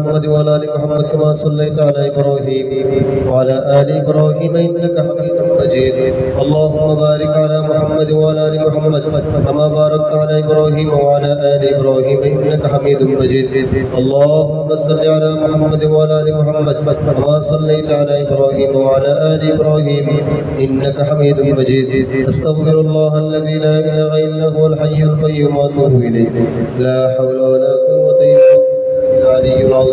محمد وعلى آل محمد كما صليت على إبراهيم وعلى آل إبراهيم إنك حميد مجيد. اللهم بارك على محمد وعلى آل محمد كما باركت على إبراهيم وعلى آل إبراهيم إنك حميد مجيد. اللهم صل على محمد وعلى آل محمد كما صليت على إبراهيم وعلى آل إبراهيم إنك حميد مجيد. استغفر الله الذي لا إله إلا هو الحي القيوم. وأتوب إليه. لا حول ولا قوة